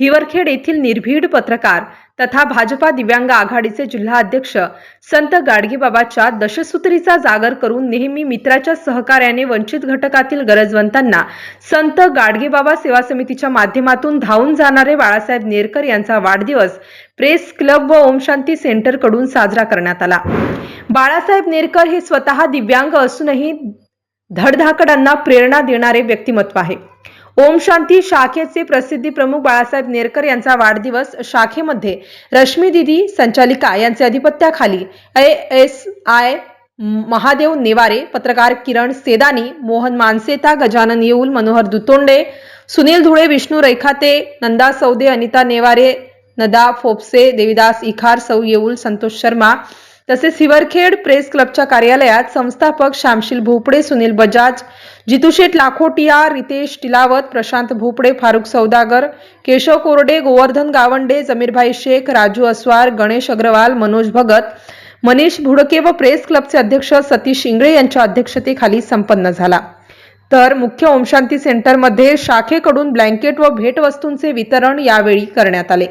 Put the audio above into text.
हिवरखेड येथील निर्भीड पत्रकार तथा भाजपा दिव्यांग आघाडीचे जिल्हा अध्यक्ष संत गाडगेबाबाच्या दशसूत्रीचा जागर करून नेहमी मित्राच्या सहकार्याने वंचित घटकातील गरजवंतांना संत गाडगेबाबा सेवा समितीच्या माध्यमातून धावून जाणारे बाळासाहेब नेरकर यांचा वाढदिवस प्रेस क्लब व ओमशांती सेंटरकडून साजरा करण्यात आला. बाळासाहेब नेरकर हे स्वतः दिव्यांग असूनही धडधाकडांना प्रेरणा देणारे व्यक्तिमत्व आहे. ओम शांती शाखेचे प्रसिद्धी प्रमुख बाळासाहेब नेरकर यांचा वाढदिवस शाखेमध्ये. रश्मी दिदी संचालिका यांचे अधिपत्याखाली. एस आय महादेव नेवारे पत्रकार किरण सेदानी मोहन मानसेता गजानन येऊल मनोहर दुतोंडे सुनील धुळे विष्णू रेखाते नंदा सौदे अनिता नेवारे नदा फोपसे देविदास इखार सौ येऊल संतोष शर्मा तसेच हिवरखेड प्रेस क्लबच्या कार्यालयात संस्थापक श्यामशील भोपडे सुनील बजाज जितुशेठ लाखोटिया रितेश टिलावत प्रशांत भोपडे फारुख सौदागर केशव कोरडे गोवर्धन गावंडे जमीरभाई शेख राजू अस्वार गणेश अग्रवाल मनोज भगत मनीष भुडके व प्रेस क्लबचे अध्यक्ष सतीश इंगळे यांच्या अध्यक्षतेखाली संपन्न झाला. तर मुख्य ओमशांती सेंटरमध्ये शाखेकडून ब्लँकेट व भेटवस्तूंचे वितरण यावेळी करण्यात आले.